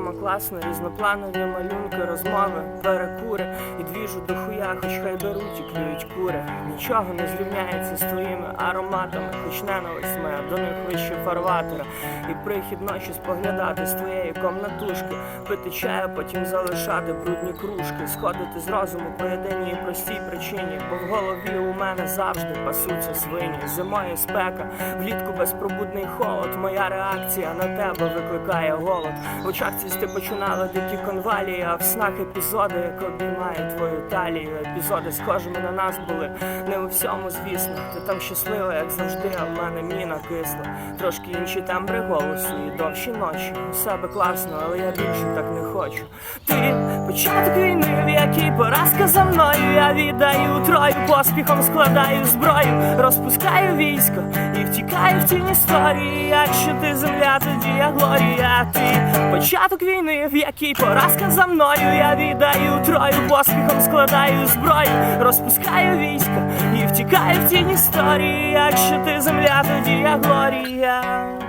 вдома класно, різнопланові малюнки, розмови, перекури і двіжу до хуя, хоч хай беруть і клюють кури. Нічого не зрівняється з твоїми ароматами, хоч ненависть моя до них вище фарватера. І прихід ночі споглядати з твоєї комнатушки, пити чаю, потім залишати брудні кружки, сходити з розуму по єдиній простій причині, бо в голові у мене завжди пасуться свині. Зимою спека, влітку безпробудний холод. Моя реакція на тебе викликає голод. В очах цвісти починали дикі конвалії, а в снах епізоди, як обіймає твою талію. Епізоди схожими на нас були не у всьому, звісно. Ти там щаслива, як завжди, а в мене міна кисла. Трошки інші тембри голосу і довші ночі. У себе класно, але я більше так не хочу. Ти початок війни, в якій поразка за мною. Я віддаю трою, поспіхом складаю зброю, розпускаю військо і втікаю в тінь історії. Якщо ти земля, тоді я глорія. Ти початок війни, в якій поразка за мною. Я віддаю трою, поспіхом складаю зброю, розпускаю військо і втікаю в тінь історії. Якщо ти земля, тоді я глорія.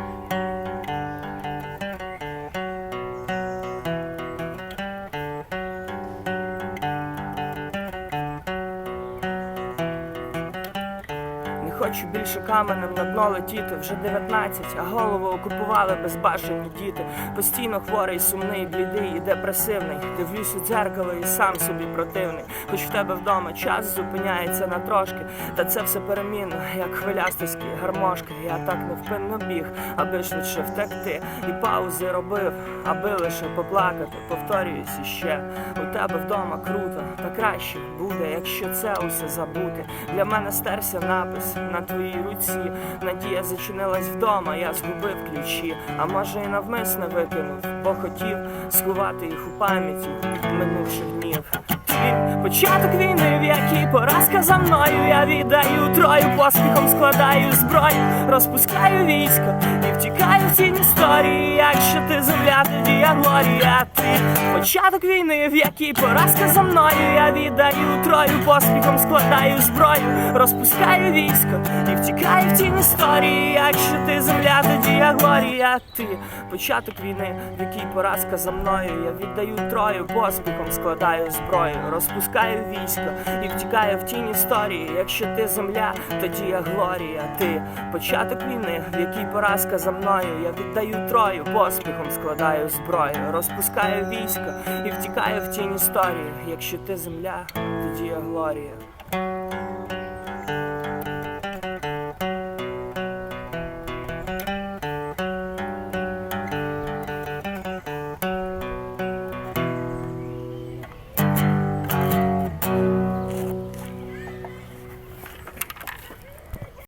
Хочу більше каменем на дно летіти, вже 19, а голову окупували безбашені діти. Постійно хворий, сумний, блідий і депресивний. Дивлюсь у дзеркало і сам собі противний. Хоч в тебе вдома час зупиняється на трошки, та це все перемінно, як хвилястиські гармошки. Я так невпинно біг, аби швидше втекти. І паузи робив, аби лише поплакати. Повторююсь іще. У тебе вдома круто, та краще буде, якщо це усе забути. Для мене стерся напис на твоїй руці. Надія зачинилась вдома, я згубив ключі, а може і навмисне викинув, бо хотів сховати їх у пам'яті минувших днів. Ти початок війни, в якій поразка за мною. Я віддаю трою, поспіхом складаю зброю, розпускаю військо і втікаю в тінь історії. Якщо ти земля, тоді я глорія. Ти початок війни, в якій поразка за мною. Я віддаю трою, поспіхом складаю зброю, розпускаю військо і втікаю історії. Якщо ти земля, тоді я глорія. Ти початок війни, в якій поразка за мною. Я віддаю трою, поспіхом складаю зброю, розпускаю військо і втікаю в тінь історії. Якщо ти земля, тоді я глорія. Ти початок війни, в якій поразка за мною. Я віддаю трою, поспіхом складаю зброю, розпускаю військо і втікаю в тінь історії. Якщо ти земля, тоді я глорія.